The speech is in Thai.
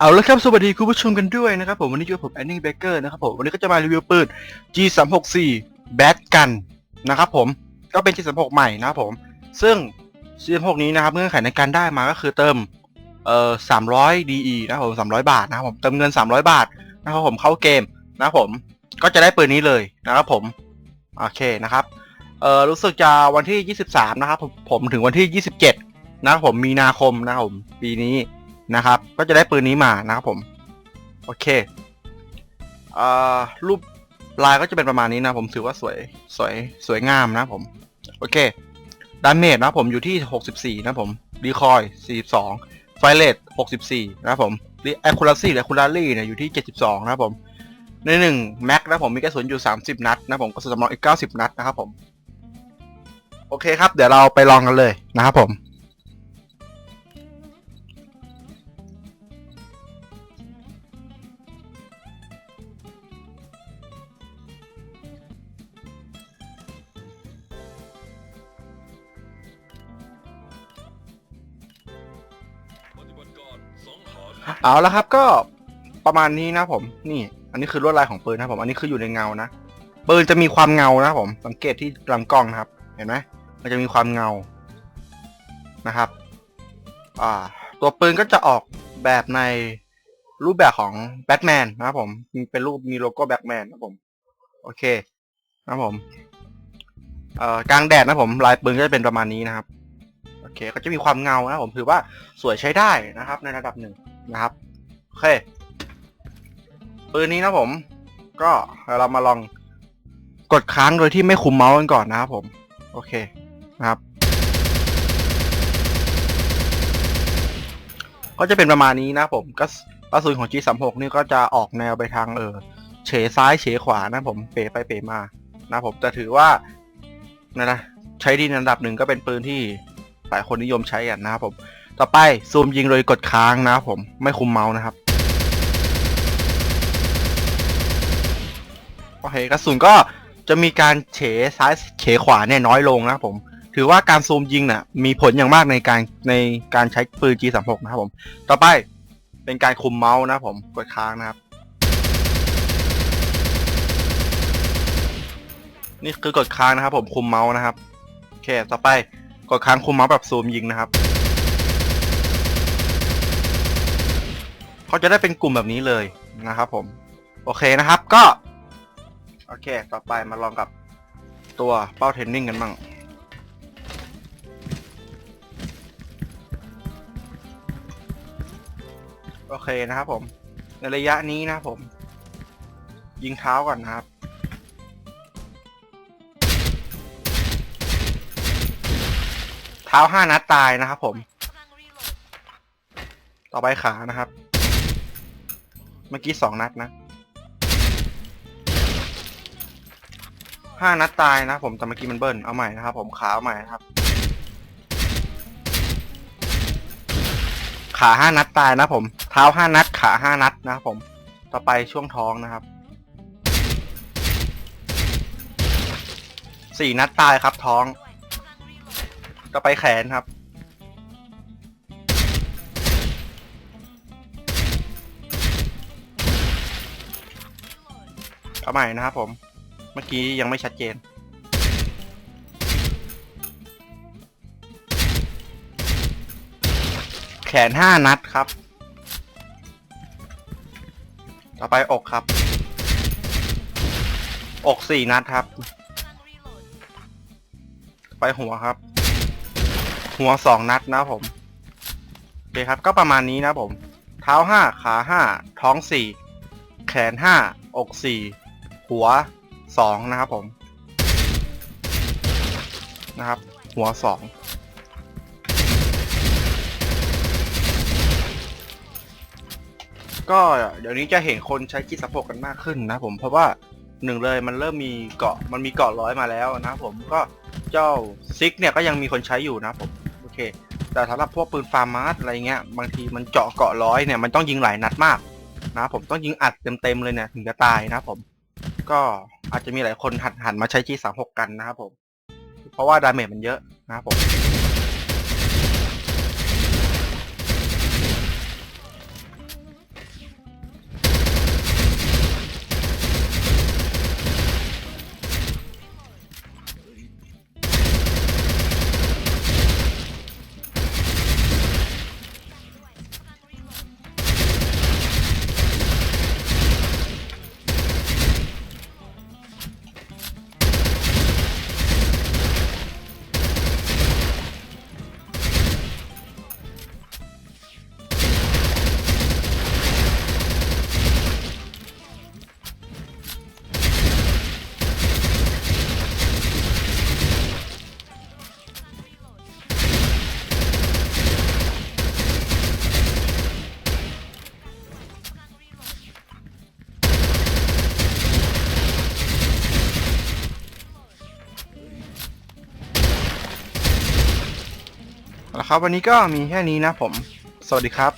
เอาละครับสวัสดีคุณผู้ชมกันด้วยนะครับผมวันนี้อยู่กับผมแอนนี่เบเกอร์นะครับผมวันนี้ก็จะมารีวิวปืน G364 Bad Gun นะครับผมก็เป็น G36 ใหม่นะครับผม ซึ่ง G36 นี้นะครับเงื่อนไขในการได้มาก็คือเติมเอ่อ300 DE นะครับผม 300 บาทนะครับผมเติมเงิน 300 บาทนะครับผมเข้าเกมนะครับผมก็จะได้ปืนนี้เลยนะครับผมโอเคนะครับเอ่อรู้สึกจะวันที่ 23 นะครับผมผมถึงวันที่ 27 นะครับผมมีนาคมนะครับผมปีนี้นะครับ ก็จะได้ปืนนี้มานะครับผมโอเคเอ่อรูป ลายก็จะเป็นประมาณนี้นะผมถือว่าสวยสวยสวยงามนะผม โอเคดาเมจนะผมอยู่ที่ 64 นะผมรีคอย42ไฟเลต64 นะครับผมแอคคูลาซี่และคูลารี่เนี่ยอยู่ที่ 72 นะครับผม ในหนึ่งแม็กนะผมมีกระสุนอยู่ 30 นัดนะผมกระสุนสำรองอีก 90 นัดนะครับผม โอเคครับ เดี๋ยวเราไปลองกันเลยนะครับผม เอาละครับก็ประมาณนี้นะผม นี่ อันนี้คือลวดลายของปืนนะผมอันนี้คืออยู่ในเงานะปืนจะมีความเงานะผม สังเกตที่ลำกล้องนะครับ เห็นไหมมันจะมีความเงานะครับ อ่า ตัวปืนก็จะออกแบบในรูปแบบของแบทแมนนะครับผมมีเป็นรูปมีโลโก้แบทแมนนะผมโอเคนะผมเอ่อกลางแดดนะผมลายปืนก็จะเป็นประมาณนี้นะครับ โอเค ก็จะมีความเงานะผมถือว่าสวยใช้ได้นะครับ ในระดับหนึ่ง นะครับ โอเค ปืนนี้นะผม ก็เรามาลองกดค้างโดยที่ไม่คุมเมาส์กันก่อนนะครับผม โอเคนะครับ ก็จะเป็นประมาณนี้นะผมก็กระสุนของ G36 นี่ก็จะออกแนวไปทางเออเฉซ้ายเฉขวานะผมเป๋ไปเป๋มา นะผมแต่ถือว่านะนะใช้ดีในระดับหนึ่งก็เป็นปืนที่หลายคนนิยมใช้กันนะครับผม ต่อไปซูมยิงโดยกดค้างนะครับผมไม่คุมเมาส์นะครับโอเคกระสุนก็จะมีการเฉซ้ายเฉขวาเนี่ยน้อยลงนะครับผม ถือว่าการซูมยิงน่ะมีผลอย่างมากในการในการใช้ปืน G36 นะครับผม ต่อไปเป็นการคุมเมาส์นะครับผมกดค้างนะครับ นี่คือกดค้างนะครับผมคุมเมาส์นะครับโอเคต่อไปกดค้างคุมเมาส์แบบซูมยิงนะครับ เขาจะได้เป็นกลุ่มแบบนี้เลยนะครับผม โอเคนะครับก็ โอเค ต่อไปมาลองกับตัวเป้าเทนนิ่งกันบ้างโอเคนะครับผม ในระยะนี้นะครับผม ยิงเท้าก่อนนะครับ เท้าห้านัดตายนะครับผม ต่อไปขานะครับ เมื่อกี้สองนัดนะห้านัดตายนะผมแต่เมื่อกี้มันเบิ้ลเอาใหม่นะครับ ผมขาเอาใหม่นะครับ ขาห้านัดตายนะผมเท้าห้านัด ขาห้านัดนะครับผมต่อไปช่วงท้องนะครับสี่นัดตายครับท้อง ต่อไปแขนครับ เอาใหม่นะครับผม เมื่อกี้ยังไม่ชัดเจน แขนห้านัดครับ ต่อไปอกครับ อกสี่นัดครับ ไปหัวครับ หัวสองนัดนะผมโอเคครับ ก็ประมาณนี้นะผม เท้าห้าขาห้าท้องสี่แขนห้าอกสี่ หัวสองนะครับผมนะครับ หัวสองก็เดี๋ยวนี้จะเห็นคนใช้คิดสะโพกกันมากขึ้นนะผมเพราะว่าหนึ่งเลยมันเริ่มมีเกาะมันมีเกาะร้อยมาแล้วนะผมก็เจ้าซิกเนี่ยก็ยังมีคนใช้อยู่นะผมโอเค แต่สำหรับพวกปืนฟาร์มาร์สอะไรเงี้ยบางทีมันเจาะเกาะร้อยเนี่ยมันต้องยิงหลายนัดมากนะผมต้องยิงอัดเต็มๆเลยเนี่ยถึงจะตายนะผม ก็อาจจะมีหลายคนหันหันมาใช้ชีสสามหกกันนะครับผม เพราะว่าดาเมจมันเยอะนะครับผม ครับ วันนี้ก็มีแค่นี้นะผม สวัสดีครับ